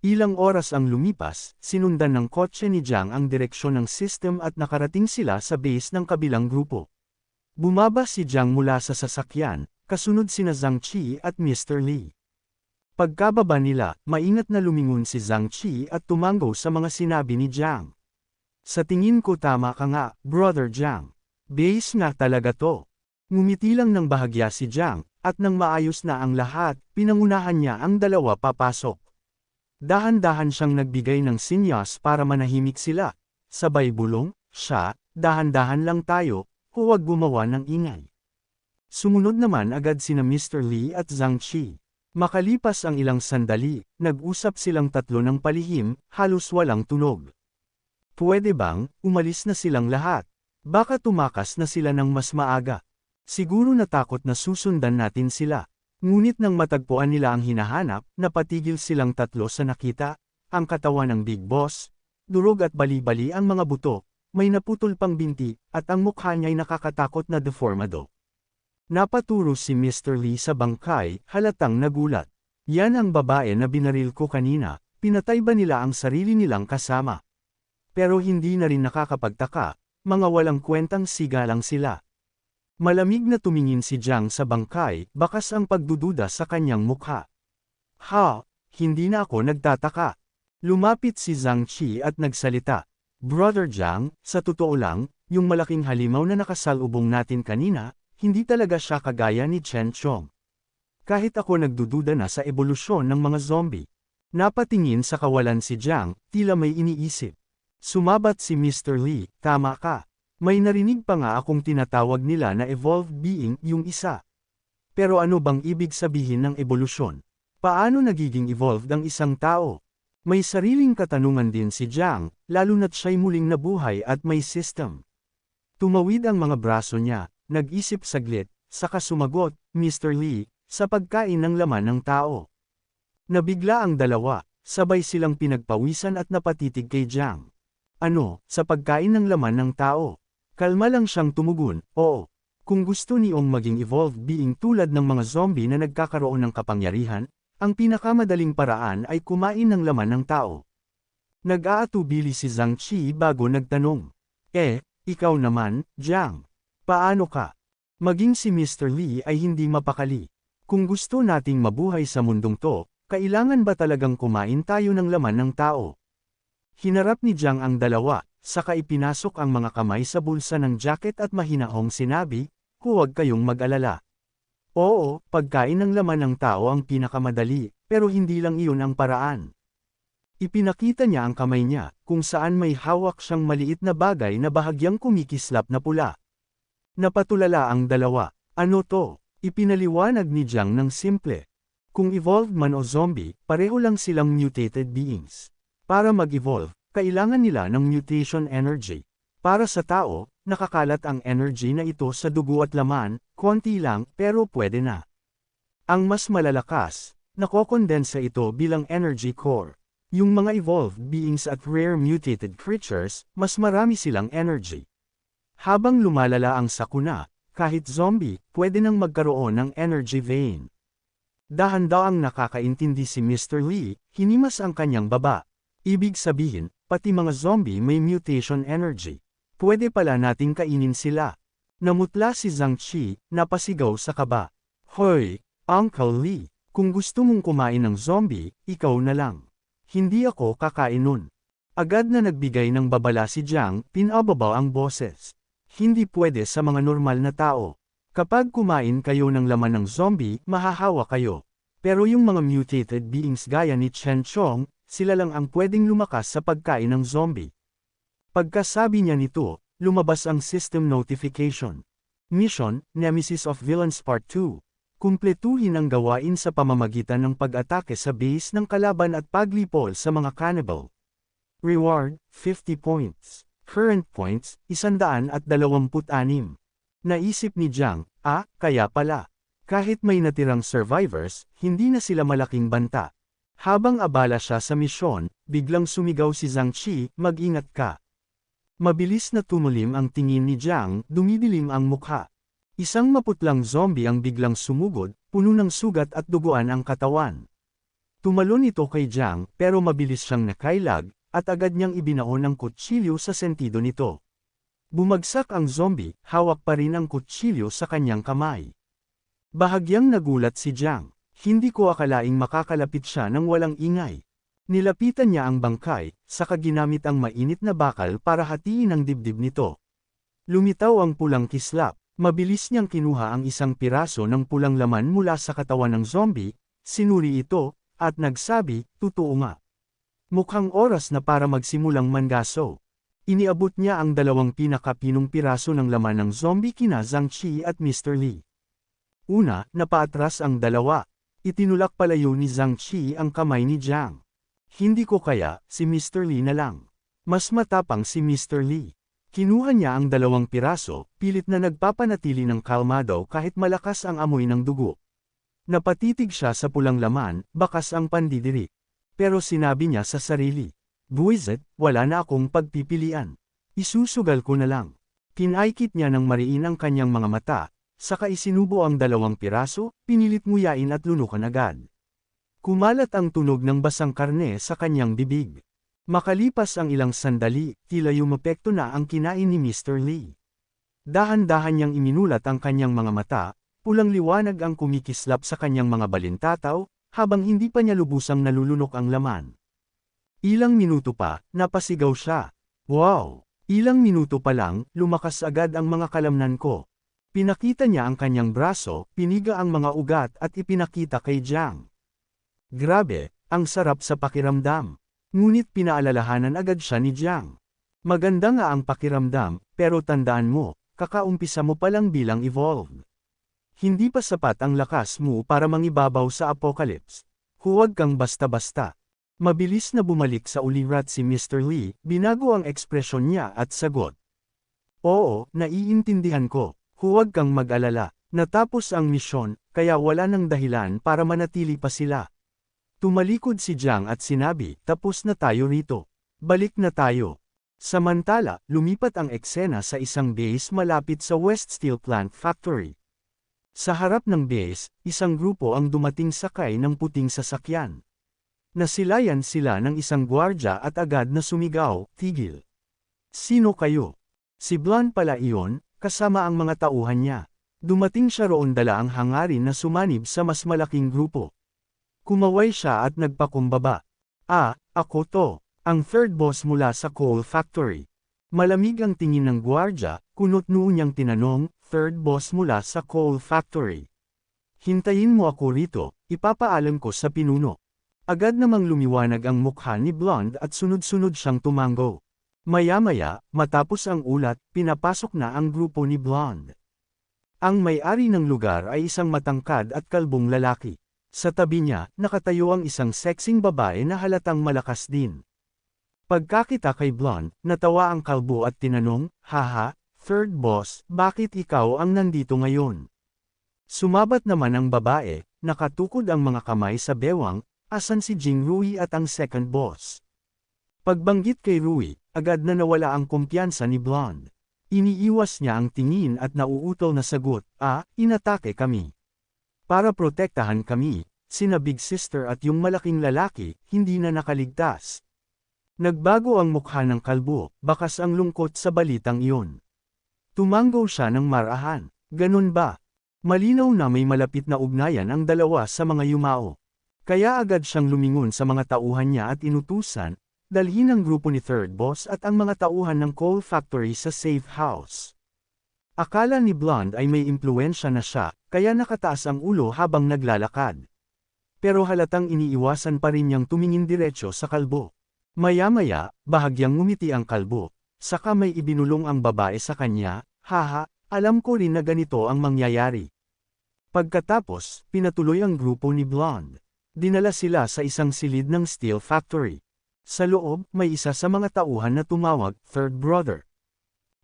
Ilang oras ang lumipas, sinundan ng kotse ni Jiang ang direksyon ng system at nakarating sila sa base ng kabilang grupo. Bumaba si Jiang mula sa sasakyan, kasunod sina Zhang Qi at Mr. Lee. Pagkababa nila, maingat na lumingon si Zhang Qi at tumango sa mga sinabi ni Jiang. Sa tingin ko tama ka nga, Brother Jiang. Base nga talaga to. Ngumiti lang ng bahagya si Jiang, at nang maayos na ang lahat, pinangunahan niya ang dalawa papasok. Dahan-dahan siyang nagbigay ng sinyas para manahimik sila. Sabay bulong, siya, dahan-dahan lang tayo, huwag gumawa ng ingay. Sumunod naman agad sina Mr. Lee at Zhang Qi. Makalipas ang ilang sandali, nag-usap silang tatlo ng palihim, halos walang tunog. Pwede bang, umalis na silang lahat? Baka tumakas na sila ng mas maaga. Siguro natakot na susundan natin sila. Ngunit nang matagpuan nila ang hinahanap, napatigil silang tatlo sa nakita, ang katawan ng Big Boss, durog at bali-bali ang mga buto, may naputol pang binti, at ang mukha niya'y nakakatakot na deformado. Napaturo si Mr. Lee sa bangkay, halatang nagulat. Yan ang babae na binaril ko kanina, pinatay ba nila ang sarili nilang kasama? Pero hindi na rin nakakapagtaka, mga walang kwentang siga lang sila. Malamig na tumingin si Jiang sa bangkay, bakas ang pagdududa sa kanyang mukha. Ha, hindi na ako nagtataka. Lumapit si Zhang Qi at nagsalita. Brother Jiang, sa totoo lang, yung malaking halimaw na nakasalubong natin kanina, hindi talaga siya kagaya ni Chen Chong. Kahit ako nagdududa na sa ebolusyon ng mga zombie. Napatingin sa kawalan si Jiang, tila may iniisip. Sumabat si Mr. Lee, tama ka. May narinig pa nga akong tinatawag nila na evolved being yung isa. Pero ano bang ibig sabihin ng ebolusyon? Paano nagiging evolved ang isang tao? May sariling katanungan din si Jiang, lalo na't siya'y muling nabuhay at may system. Tumawid ang mga braso niya, nag-isip saglit, saka sumagot, Mr. Lee, sa pagkain ng laman ng tao. Nabigla ang dalawa, sabay silang pinagpawisan at napatitig kay Jiang. Ano, sa pagkain ng laman ng tao? Kalma lang siyang tumugon, oo. Kung gusto niyong maging evolved being tulad ng mga zombie na nagkakaroon ng kapangyarihan, ang pinakamadaling paraan ay kumain ng laman ng tao. Nag-aatubili si Zhang Qi bago nagtanong. Eh, ikaw naman, Jiang. Paano ka? Maging si Mr. Lee ay hindi mapakali. Kung gusto nating mabuhay sa mundong to, kailangan ba talagang kumain tayo ng laman ng tao? Hinarap ni Jiang ang dalawa, saka ipinasok ang mga kamay sa bulsa ng jacket at mahinahong sinabi, huwag kayong mag-alala. Oo, pagkain ng laman ng tao ang pinakamadali, pero hindi lang iyon ang paraan. Ipinakita niya ang kamay niya, kung saan may hawak siyang maliit na bagay na bahagyang kumikislap na pula. Napatulala ang dalawa, ano to? Ipinaliwanag ni Jiang ng simple. Kung evolved man o zombie, pareho lang silang mutated beings. Para mag-evolve, kailangan nila ng mutation energy. Para sa tao, nakakalat ang energy na ito sa dugo at laman, konti lang pero pwede na. Ang mas malalakas, nakokondensa ito bilang energy core. Yung mga evolved beings at rare mutated creatures, mas marami silang energy. Habang lumalala ang sakuna, kahit zombie, pwede nang magkaroon ng energy vein. Dahan-daang nakakaintindi si Mr. Lee, hinimas ang kanyang baba. Ibig sabihin, pati mga zombie may mutation energy. Pwede pala nating kainin sila. Namutla si Zhang Qi, napasigaw sa kaba. Hoy, Uncle Lee, kung gusto mong kumain ng zombie, ikaw na lang. Hindi ako kakain nun. Agad na nagbigay ng babala si Jiang, pinababaw ang boses. Hindi pwede sa mga normal na tao. Kapag kumain kayo ng laman ng zombie, mahahawa kayo. Pero yung mga mutated beings gaya ni Chen Chong, sila lang ang pwedeng lumakas sa pagkain ng zombie. Pagkasabi niya nito, lumabas ang system notification. Mission, Nemesis of Villains Part 2. Kumpletuhin ang gawain sa pamamagitan ng pag-atake sa base ng kalaban at paglipol sa mga cannibal. Reward, 50 points. Current points, 126. Naisip ni Jiang, ah, kaya pala. Kahit may natirang survivors, hindi na sila malaking banta. Habang abala siya sa misyon, biglang sumigaw si Zhang Qi, mag-ingat ka. Mabilis na tumulim ang tingin ni Jiang, dumidilim ang mukha. Isang maputlang zombie ang biglang sumugod, puno ng sugat at duguan ang katawan. Tumalon ito kay Jiang pero mabilis siyang nakailag, at agad niyang ibinaon ang kutsilyo sa sentido nito. Bumagsak ang zombie, hawak pa rin ang kutsilyo sa kanyang kamay. Bahagyang nagulat si Jiang. Hindi ko akalaing makakalapit siya ng walang ingay. Nilapitan niya ang bangkay, saka ginamit ang mainit na bakal para hatiin ang dibdib nito. Lumitaw ang pulang kislap, mabilis niyang kinuha ang isang piraso ng pulang laman mula sa katawan ng zombie, sinuri ito, at nagsabi, totoo nga. Mukhang oras na para magsimulang mangaso. Iniabot niya ang dalawang pinakapinong piraso ng laman ng zombie kina Zhang Chi at Mr. Lee. Una, napaatras ang dalawa. Itinulak palayo ni Zhang Chi ang kamay ni Jiang. Hindi ko kaya, si Mr. Lee na lang. Mas matapang si Mr. Lee. Kinuha niya ang dalawang piraso, pilit na nagpapanatili ng kalmado kahit malakas ang amoy ng dugo. Napatitig siya sa pulang laman, bakas ang pandidiri. Pero sinabi niya sa sarili, Buwizet, wala na akong pagpipilian. Isusugal ko na lang. Kinaikit niya ng mariin ang kanyang mga mata, saka isinubo ang dalawang piraso, pinilit nguyain at lunukan agad. Kumalat ang tunog ng basang karne sa kanyang bibig. Makalipas ang ilang sandali, tila yumapekto na ang kinain ni Mr. Lee. Dahan-dahan niyang iminulat ang kanyang mga mata, pulang liwanag ang kumikislap sa kanyang mga balintataw, habang hindi pa niya lubusang nalulunok ang laman. Ilang minuto pa, napasigaw siya. Wow! Ilang minuto pa lang, lumakas agad ang mga kalamnan ko. Pinakita niya ang kanyang braso, piniga ang mga ugat at ipinakita kay Jiang. Grabe, ang sarap sa pakiramdam. Ngunit pinaalalahanan agad siya ni Jiang. Maganda nga ang pakiramdam, pero tandaan mo, kakaumpisa mo pa lang bilang evolved. Hindi pa sapat ang lakas mo para mangibabaw sa apocalypse. Huwag kang basta-basta. Mabilis na bumalik sa ulirat si Mr. Lee, binago ang ekspresyon niya at sagot. Oo, naiintindihan ko. Huwag kang mag-alala. Natapos ang misyon, kaya wala nang dahilan para manatili pa sila. Tumalikod si Jiang at sinabi, tapos na tayo rito. Balik na tayo. Samantala, lumipat ang eksena sa isang base malapit sa West Steel Plant Factory. Sa harap ng base, isang grupo ang dumating sakay ng puting sasakyan. Nasilayan sila ng isang gwardya at agad na sumigaw, tigil. Sino kayo? Si Blon pala iyon, kasama ang mga tauhan niya. Dumating siya roon dala ang hangarin na sumanib sa mas malaking grupo. Kumaway siya at nagpakumbaba. Ah, ako to, ang third boss mula sa coal factory. Malamig ang tingin ng gwardya, kunot noon niyang tinanong, third boss mula sa coal factory. Hintayin mo ako rito, ipapaalam ko sa pinuno. Agad namang lumiwanag ang mukha ni Blonde at sunod-sunod siyang tumango. Maya-maya, matapos ang ulat, pinapasok na ang grupo ni Blonde. Ang may-ari ng lugar ay isang matangkad at kalbong lalaki. Sa tabi niya, nakatayo ang isang sexing babae na halatang malakas din. Pagkakita kay Blonde, natawa ang kalbo at tinanong, Haha, third boss, bakit ikaw ang nandito ngayon? Sumabat naman ang babae, nakatukod ang mga kamay sa bewang, Asan si Jing Rui at ang second boss? Pagbanggit kay Rui, agad na nawala ang kumpiyansa ni Blonde. Iniiwas niya ang tingin at nauutol na sagot, ah, inatake kami. Para protektahan kami, sina Big Sister at yung malaking lalaki, hindi na nakaligtas. Nagbago ang mukha ng kalbo, bakas ang lungkot sa balitang iyon. Tumanggo siya ng marahan, ganun ba? Malinaw na may malapit na ugnayan ang dalawa sa mga yumao. Kaya agad siyang lumingon sa mga tauhan niya at inutusan, dalhin ang grupo ni Third Boss at ang mga tauhan ng coal factory sa safe house. Akala ni Blonde ay may impluensya na siya, kaya nakataas ang ulo habang naglalakad. Pero halatang iniiwasan pa rin niyang tumingin diretsyo sa kalbo. Maya-maya, bahagyang ngumiti ang kalbo, saka may ibinulong ang babae sa kanya, haha, alam ko rin na ganito ang mangyayari. Pagkatapos, pinatuloy ang grupo ni Blonde. Dinala sila sa isang silid ng steel factory. Sa loob, may isa sa mga tauhan na tumawag, third brother.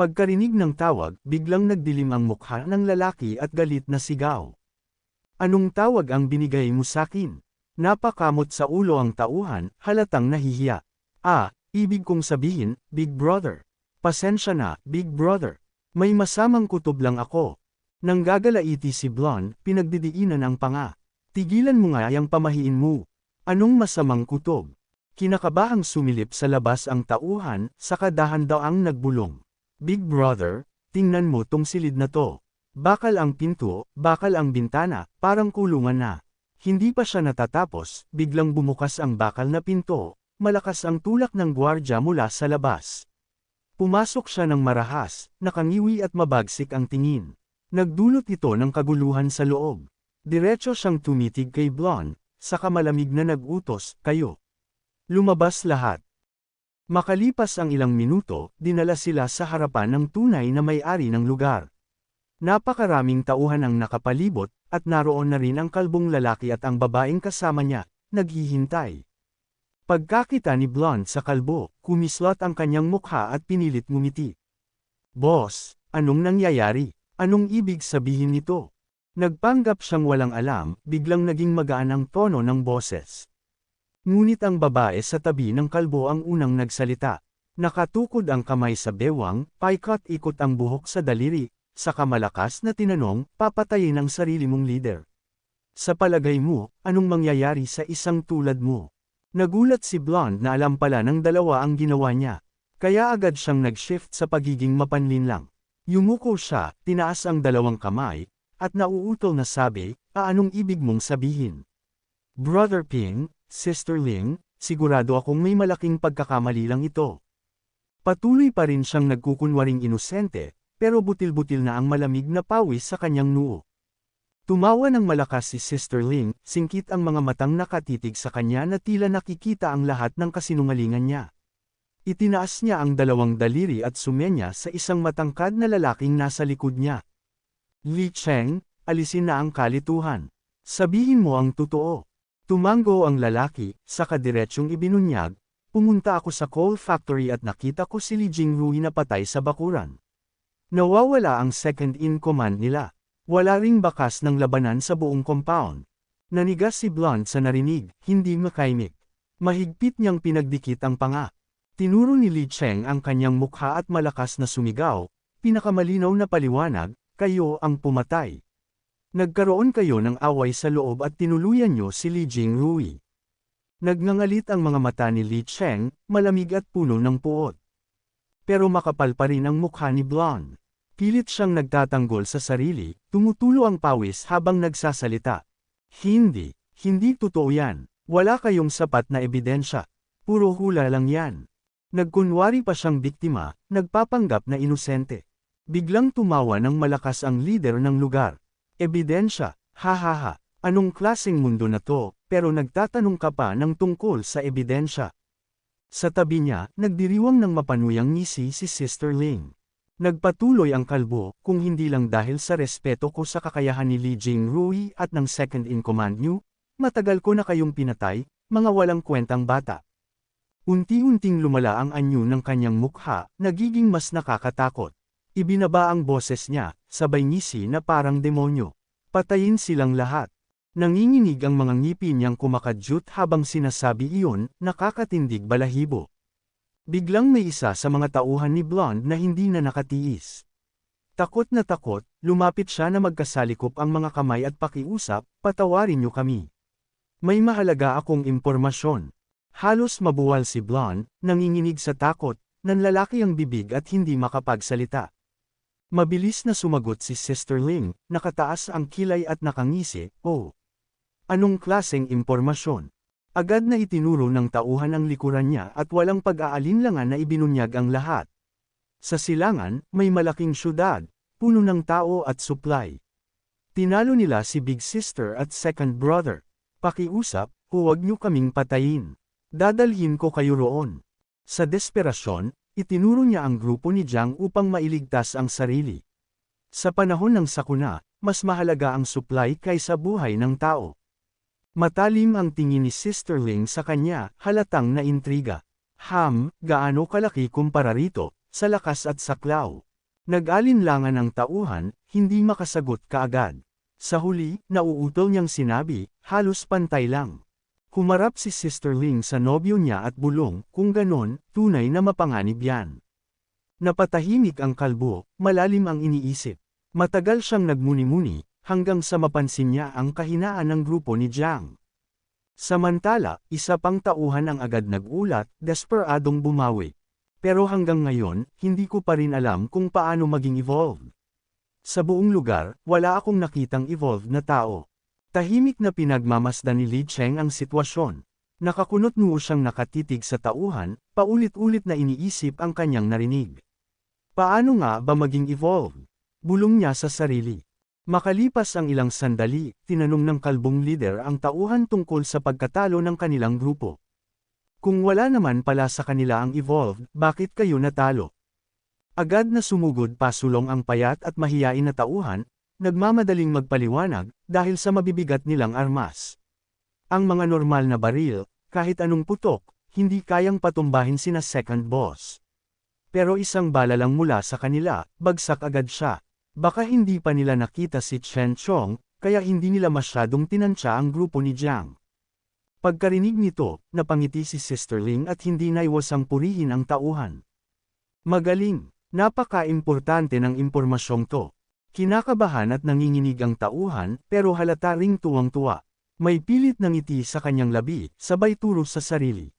Pagkarinig ng tawag, biglang nagdilim ang mukha ng lalaki at galit na sigaw. Anong tawag ang binigay mo sakin? Napakamot sa ulo ang tauhan, halatang nahihiya. Ah, ibig kong sabihin, big brother. Pasensya na, big brother. May masamang kutob lang ako. Nang gagalaiti si Blonde, pinagdidiinan ang panga. Tigilan mo nga yung pamahiin mo. Anong masamang kutob? Kinakabahang sumilip sa labas ang tauhan, sa kadahan daw ang nagbulong. Big brother, tingnan mo tong silid na to. Bakal ang pinto, bakal ang bintana, parang kulungan na. Hindi pa siya natatapos, biglang bumukas ang bakal na pinto, malakas ang tulak ng gwardya mula sa labas. Pumasok siya ng marahas, nakangiwi at mabagsik ang tingin. Nagdulot ito ng kaguluhan sa loob. Diretso siyang tumitig kay Blonde, saka malamig na nagutos, kayo. Lumabas lahat. Makalipas ang ilang minuto, dinala sila sa harapan ng tunay na may-ari ng lugar. Napakaraming tauhan ang nakapalibot, at naroon na rin ang kalbong lalaki at ang babaeng kasama niya, naghihintay. Pagkakita ni Blonde sa kalbo, kumislot ang kanyang mukha at pinilit ngumiti. Boss, anong nangyayari? Anong ibig sabihin nito? Nagpanggap siyang walang alam, biglang naging magaan ang tono ng boses. Ngunit ang babae sa tabi ng kalbo ang unang nagsalita. Nakatukod ang kamay sa bewang, paikot-ikot ang buhok sa daliri, sa kamalakas na tinanong, papatayin ang sarili mong leader. Sa palagay mo, anong mangyayari sa isang tulad mo? Nagulat si Blonde na alam pala ng dalawa ang ginawa niya. Kaya agad siyang nag-shift sa pagiging mapanlinlang. Yumuko siya, tinaas ang dalawang kamay, at nauutol na sabi, aanong ibig mong sabihin? Brother Ping, Sister Ling, sigurado akong may malaking pagkakamali lang ito. Patuloy pa rin siyang nagkukunwaring inosente, pero butil-butil na ang malamig na pawis sa kanyang noo. Tumawa ng malakas si Sister Ling, singkit ang mga matang nakatitig sa kanya na tila nakikita ang lahat ng kasinungalingan niya. Itinaas niya ang dalawang daliri at sumenya sa isang matangkad na lalaking nasa likod niya. Li Cheng, alisin na ang kalituhan. Sabihin mo ang totoo. Tumango ang lalaki, sa kadiretsyong ibinunyag, pumunta ako sa coal factory at nakita ko si Li Jingrui na patay sa bakuran. Nawawala ang second in command nila. Wala ring bakas ng labanan sa buong compound. Nanigas si Blunt sa narinig, hindi makaimik. Mahigpit niyang pinagdikit ang panga. Tinuro ni Li Cheng ang kanyang mukha at malakas na sumigaw, pinakamalinaw na paliwanag, kayo ang pumatay. Nagkaroon kayo ng away sa loob at tinuluyan niyo si Li Jingrui. Nagngangalit ang mga mata ni Li Cheng, malamig at puno ng puot. Pero makapal pa rin ang mukha ni Blonde. Pilit siyang nagtatanggol sa sarili, tumutulo ang pawis habang nagsasalita. Hindi, hindi totoo yan. Wala kayong sapat na ebidensya. Puro hula lang yan. Nagkunwari pa siyang biktima, nagpapanggap na inosente. Biglang tumawa ng malakas ang leader ng lugar. Ebidensya, hahaha, anong klaseng mundo na to, pero nagtatanong ka pa ng tungkol sa ebidensya. Sa tabi niya, nagdiriwang ng mapanuyang ngisi si Sister Ling. Nagpatuloy ang kalbo, kung hindi lang dahil sa respeto ko sa kakayahan ni Li Jingrui at ng second in command niyo, matagal ko na kayong pinatay, mga walang kwentang bata. Unti-unting lumala ang anyo ng kanyang mukha, nagiging mas nakakatakot. Ibinaba ang boses niya, sabay ngisi na parang demonyo. Patayin silang lahat. Nanginginig ang mga ngipin niyang kumakadyut habang sinasabi iyon, nakakatindig balahibo. Biglang may isa sa mga tauhan ni Blonde na hindi na nakatiis. Takot na takot, lumapit siya na magkasalikop ang mga kamay at pakiusap, patawarin niyo kami. May mahalaga akong impormasyon. Halos mabuwal si Blonde, nanginginig sa takot, nanlalaki ang bibig at hindi makapagsalita. Mabilis na sumagot si Sister Ling, nakataas ang kilay at nakangisi, oh. Anong klaseng impormasyon? Agad na itinuro ng tauhan ang likuran niya at walang pag-aalinlangan na ibinunyag ang lahat. Sa silangan, may malaking syudad, puno ng tao at supply. Tinalo nila si Big Sister at Second Brother. Pakiusap, huwag niyo kaming patayin. Dadalhin ko kayo roon. Sa desperasyon, Itinuro niya ang grupo ni Jiang upang mailigtas ang sarili. Sa panahon ng sakuna, mas mahalaga ang supply kaysa buhay ng tao. Matalim ang tingin ni Sister Ling sa kanya, halatang na intriga. Ham, gaano kalaki kumpara rito, sa lakas at saklaw. Nag-alinlangan ang tauhan, hindi makasagot kaagad. Sa huli, nauutol niyang sinabi, halos pantay lang. Humarap si Sister Ling sa nobyo niya at bulong, kung ganon, tunay na mapanganib yan. Napatahimik ang kalbo, malalim ang iniisip. Matagal siyang nagmuni-muni, hanggang sa mapansin niya ang kahinaan ng grupo ni Jiang. Samantala, isa pang tauhan ang agad nagulat, desperadong bumawi. Pero hanggang ngayon, hindi ko pa rin alam kung paano maging evolved. Sa buong lugar, wala akong nakitang evolved na tao. Tahimik na pinagmamasdan ni Li Cheng ang sitwasyon. Nakakunot noo siyang nakatitig sa tauhan, paulit-ulit na iniisip ang kanyang narinig. Paano nga ba maging evolved? Bulong niya sa sarili. Makalipas ang ilang sandali, tinanong ng kalbong leader ang tauhan tungkol sa pagkatalo ng kanilang grupo. Kung wala naman pala sa kanila ang evolved, bakit kayo natalo? Agad na sumugod pasulong ang payat at mahiyain na tauhan, nagmamadaling magpaliwanag, dahil sa mabibigat nilang armas. Ang mga normal na baril, kahit anong putok, hindi kayang patumbahin sina second boss. Pero isang bala lang mula sa kanila, bagsak agad siya. Baka hindi pa nila nakita si Chen Chong, kaya hindi nila masyadong tinansya ang grupo ni Jiang. Pagkarinig nito, napangiti si Sister Ling at hindi naiwasang purihin ang tauhan. Magaling, napaka-importante ng impormasyong to. Kinakabahan at nanginginig ang tauhan, pero halata ring tuwang-tuwa. May pilit ng ngiti sa kanyang labi, sabay turo sa sarili.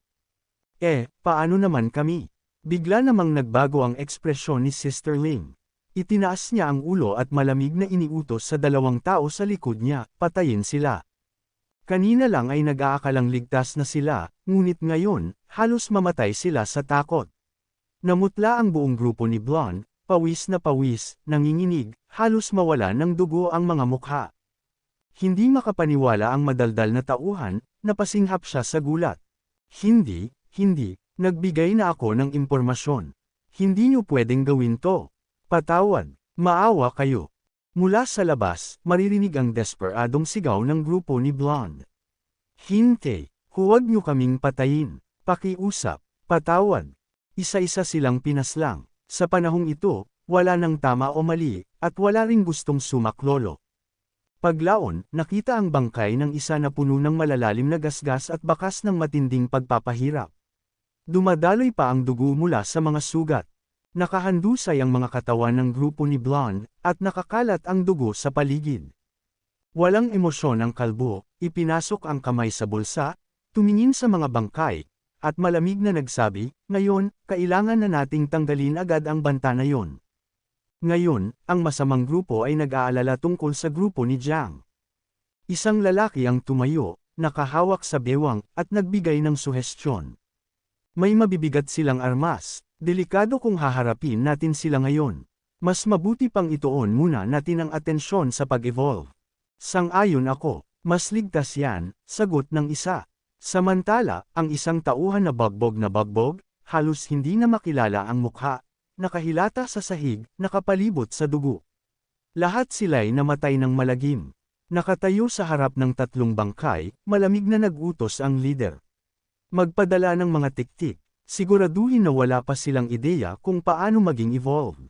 Eh, paano naman kami? Bigla namang nagbago ang ekspresyon ni Sister Ling. Itinaas niya ang ulo at malamig na iniutos sa dalawang tao sa likod niya, patayin sila. Kanina lang ay nag-aakalang ligtas na sila, ngunit ngayon, halos mamatay sila sa takot. Namutla ang buong grupo ni Blonde, pawis na pawis, nanginginig, halos mawala ng dugo ang mga mukha. Hindi makapaniwala ang madaldal na tauhan, napasinghap siya sa gulat. Hindi, hindi, nagbigay na ako ng impormasyon. Hindi niyo pwedeng gawin to. Patawad, maawa kayo. Mula sa labas, maririnig ang desperadong sigaw ng grupo ni Blonde. Hinte, huwag niyo kaming patayin. Pakiusap, patawad. Isa-isa silang pinaslang. Sa panahong ito, wala nang tama o mali, at wala ring gustong sumaklolo. Paglaon, nakita ang bangkay ng isa na puno ng malalalim na gasgas at bakas ng matinding pagpapahirap. Dumadaloy pa ang dugo mula sa mga sugat. Nakahandusay ang mga katawan ng grupo ni Blonde, at nakakalat ang dugo sa paligid. Walang emosyon ang kalbo, ipinasok ang kamay sa bulsa, tumingin sa mga bangkay, at malamig na nagsabi, ngayon, kailangan na nating tanggalin agad ang banta na yon. Ngayon, ang masamang grupo ay nag-aalala tungkol sa grupo ni Jiang. Isang lalaki ang tumayo, nakahawak sa bewang, at nagbigay ng suhestyon. May mabibigat silang armas, Delikado kung haharapin natin sila ngayon. Mas mabuti pang ituon muna natin ang atensyon sa pag-evolve. Sang-ayon ako, mas ligtas yan, sagot ng isa. Samantala, ang isang tauhan na bagbog na bagbog, halos hindi na makilala ang mukha, nakahilata sa sahig, nakapalibot sa dugo. Lahat sila'y namatay ng malagim. Nakatayo sa harap ng tatlong bangkay, malamig na nagutos ang leader. Magpadala ng mga tiktik, siguraduhin na wala pa silang ideya kung paano maging evolved.